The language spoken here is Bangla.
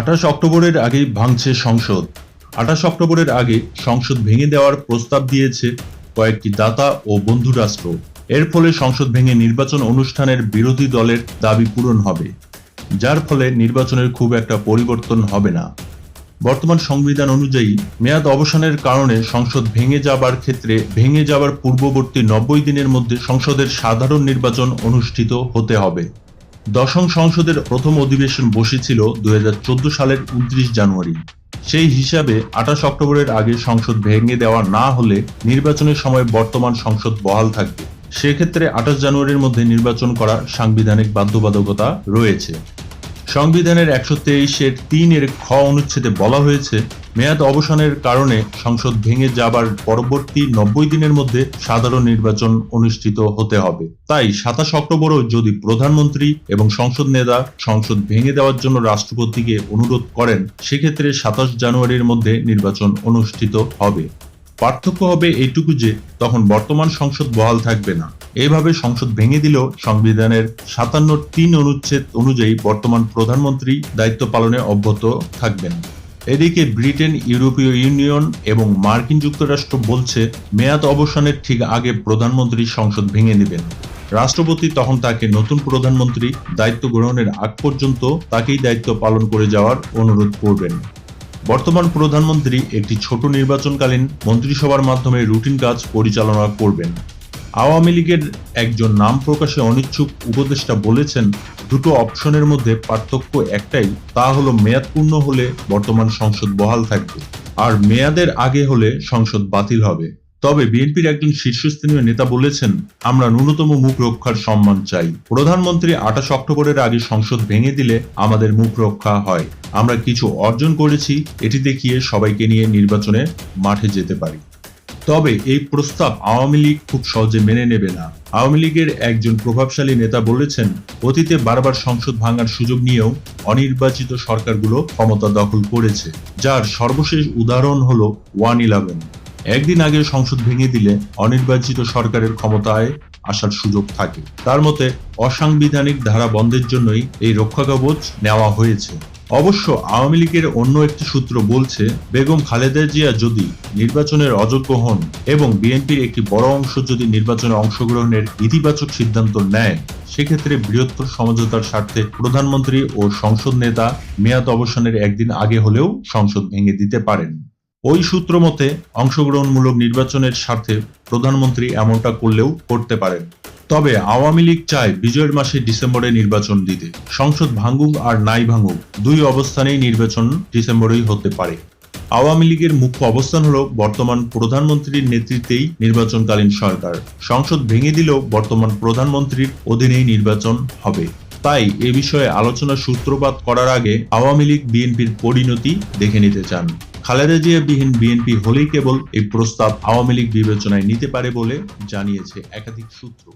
আঠাশ অক্টোবরের আগেই ভাঙছে সংসদ। আঠাশ অক্টোবরের আগে সংসদ ভেঙে দেওয়ার প্রস্তাব দিয়েছে কয়েকটি দাতা ও বন্ধু রাষ্ট্র। এর ফলে সংসদ ভেঙে নির্বাচন অনুষ্ঠানের বিরোধী দলের দাবি পূরণ হবে, যার ফলে নির্বাচনের খুব একটা পরিবর্তন হবে না। বর্তমান সংবিধান অনুযায়ী মেয়াদ অবসানের কারণে সংসদ ভেঙে যাবার ক্ষেত্রে ভেঙে যাবার পূর্ববর্তী নব্বই দিনের মধ্যে সংসদের সাধারণ নির্বাচন অনুষ্ঠিত হতে হবে। দশম সংসদের প্রথম অধিবেশন বসেছিল দুই হাজার চোদ্দ সালের উনত্রিশ জানুয়ারি। সেই হিসাবে আঠাশ অক্টোবরের আগে সংসদ ভেঙে দেওয়া না হলে নির্বাচনের সময় বর্তমান সংসদ বহাল থাকবে। সেক্ষেত্রে আঠাশ জানুয়ারির মধ্যে নির্বাচন করা সাংবিধানিক বাধ্যবাধকতা রয়েছে। সংবিধানের একশো তেইশের তিনের খ অনুচ্ছেদে বলা হয়েছে মেয়াদ অবসানের কারণে সংসদ ভেঙে যাবার পরবর্তী নব্বই দিনের মধ্যে সাধারণ নির্বাচন অনুষ্ঠিত হতে হবে। তাই সাতাশ অক্টোবরও যদি প্রধানমন্ত্রী এবং সংসদ নেতা সংসদ ভেঙে দেওয়ার জন্য রাষ্ট্রপতিকে অনুরোধ করেন, সেক্ষেত্রে সাতাশ জানুয়ারির মধ্যে নির্বাচন অনুষ্ঠিত হবে। পার্থক্য হবে এইটুকু যে, তখন বর্তমান সংসদ বহাল থাকবে না। এইভাবে সংসদ ভেঙে দিলেও সংবিধানের সাতান্ন তিন অনুচ্ছেদ অনুযায়ী বর্তমান প্রধানমন্ত্রী দায়িত্ব পালনে অব্যাহত থাকবেন। এদিকে ব্রিটেন, ইউরোপীয় ইউনিয়ন এবং মার্কিন যুক্তরাষ্ট্র বলছে, মেয়াদ অবসানের ঠিক আগে প্রধানমন্ত্রী সংসদ ভেঙে নেবেন। রাষ্ট্রপতি তখন তাকে নতুন প্রধানমন্ত্রী দায়িত্ব গ্রহণের আগ পর্যন্ত তাকেই দায়িত্ব পালন করে যাওয়ার অনুরোধ করবেন। বর্তমান প্রধানমন্ত্রী একটি ছোট নির্বাচনকালীন মন্ত্রিসভার মাধ্যমে রুটিন কাজ পরিচালনা করবেন। আওয়ামী লীগের একজন নাম প্রকাশে অনিচ্ছুক উপদেষ্টা বলেছেন দুটো অপশনের মধ্যে পার্থক্য একটাই, তা হলো মেয়াদ পূর্ণ হলে বর্তমান সংসদ বহাল থাকবে, আর মেয়াদের আগে হলে সংসদ বাতিল হবে। তবে বিএনপির একজন শীর্ষস্থানীয় নেতা বলেছেন, আমরা ন্যূনতম মুখ রক্ষার সম্মান চাই। প্রধানমন্ত্রী আঠাশ অক্টোবরের আগে সংসদ ভেঙে দিলে আমাদের মুখ রক্ষা হয়। আমরা কিছু অর্জন করেছি, এটি দেখিয়ে সবাইকে নিয়ে নির্বাচনে মাঠে যেতে পারি। তবে এই প্রস্তাব আওয়ামী লীগ খুব সহজে মেনে নেবে না। আওয়ামী লীগের একজন প্রভাবশালী নেতা বলেছেন, অতীতে বারবার সংসদ ভাঙার সুযোগ নিয়েও অনির্বাচিত সরকারগুলো ক্ষমতা দখল করেছে, যার সর্বশেষ উদাহরণ হল ওয়ান ইলেভেন। একদিন আগে সংসদ ভেঙে দিলে অনির্বাচিত সরকারের ক্ষমতায় আসার সুযোগ থাকে। তার মতে, অসাংবিধানিক ধারা বন্ধের জন্যই এই রক্ষা কবচ নেওয়া হয়েছে। অবশ্য আওয়ামী লীগের অন্য একটি সূত্র বলছে, বেগম খালেদা জিয়া যদি নির্বাচনের অযোগ্য হন এবং বিএনপির একটি বড় অংশ যদি নির্বাচনে অংশগ্রহণের ইতিবাচক সিদ্ধান্ত নেয়, সেক্ষেত্রে বৃহত্তর সমঝোতার স্বার্থে প্রধানমন্ত্রী ও সংসদ নেতা মেয়াদ অবসানের একদিন আগে হলেও সংসদ ভেঙে দিতে পারেন। ওই সূত্র মতে, অংশগ্রহণমূলক নির্বাচনের স্বার্থে প্রধানমন্ত্রী এমনটা করলেও করতে পারেন। তবে আওয়ামী লীগ চায় বিজয়ের মাসে ডিসেম্বরে নির্বাচন দিতে। সংসদ ভাঙ্গুক আর নাই ভাঙ্গুক দুই অবস্থানেই নির্বাচন ডিসেম্বরেই হতে পারে। আওয়ামী লীগের মুখ্য অবস্থান হল বর্তমান প্রধানমন্ত্রীর নেতৃত্বেই নির্বাচনকালীন সরকার। সংসদ ভেঙে দিলেও বর্তমান প্রধানমন্ত্রীর অধীনেই নির্বাচন হবে। তাই এ বিষয়ে আলোচনা সূত্রপাত করার আগে আওয়ামী লীগ বিএনপির পরিণতি দেখে নিতে চান। খালেদা জিয়া বিহীন বিএনপি হলেই কেবল এই প্রস্তাব আওয়ামী লীগ বিবেচনায় নিতে পারে বলে জানিয়েছে একাধিক সূত্র।